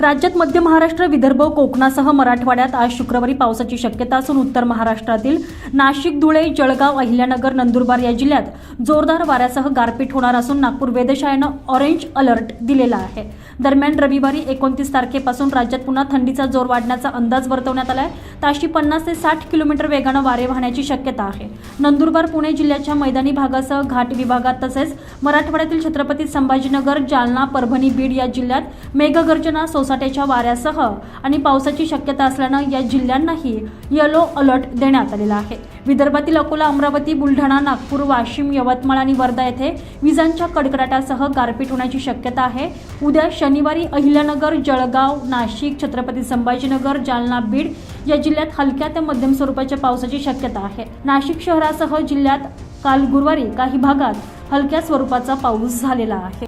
राज्यात मध्य महाराष्ट्र विदर्भ कोकणासह मराठवाड्यात आज शुक्रवारी पावसाची शक्यता असून उत्तर महाराष्ट्रातील नाशिक धुळे जळगाव अहिल्यानगर नंदुरबार या जिल्ह्यात जोरदार वाऱ्यासह गारपीट होणार असून नागपूर वेधशाळेनं ऑरेंज अलर्ट दिलेला आहे. दरम्यान रविवारी एकोणतीस तारखेपासून राज्यात पुन्हा थंडीचा जोर वाढण्याचा अंदाज वर्तवण्यात आला आहे ताशी पन्नास ते साठ किलोमीटर वेगानं वारे वाहण्याची शक्यता आहे. नंदुरबार पुणे जिल्ह्याच्या मैदानी भागासह घाट विभागात तसेच मराठवाड्यातील छत्रपती संभाजीनगर जालना परभणी बीड या जिल्ह्यात मेघगर्जना सोसाट्याच्या वाऱ्यासह आणि पावसाची शक्यता असल्यानं या जिल्ह्यांनाही येलो अलर्ट देण्यात आलेला आहे. विदर्भातील अकोला अमरावती बुलढाणा नागपूर वाशिम यवतमाळ आणि वर्धा येथे विजांच्या कडकडाटासह गारपीट होण्याची शक्यता आहे. उद्या शनिवारी अहिल्यानगर जळगाव नाशिक छत्रपती संभाजीनगर जालना बीड या जिल्ह्यात हलक्या ते मध्यम स्वरूपाच्या पावसाची शक्यता आहे. नाशिक शहरासह जिल्ह्यात काल गुरुवारी काही भागात हलक्या स्वरूपाचा पाऊस झालेला आहे.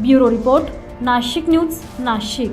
Bureau report Nashik news Nashik.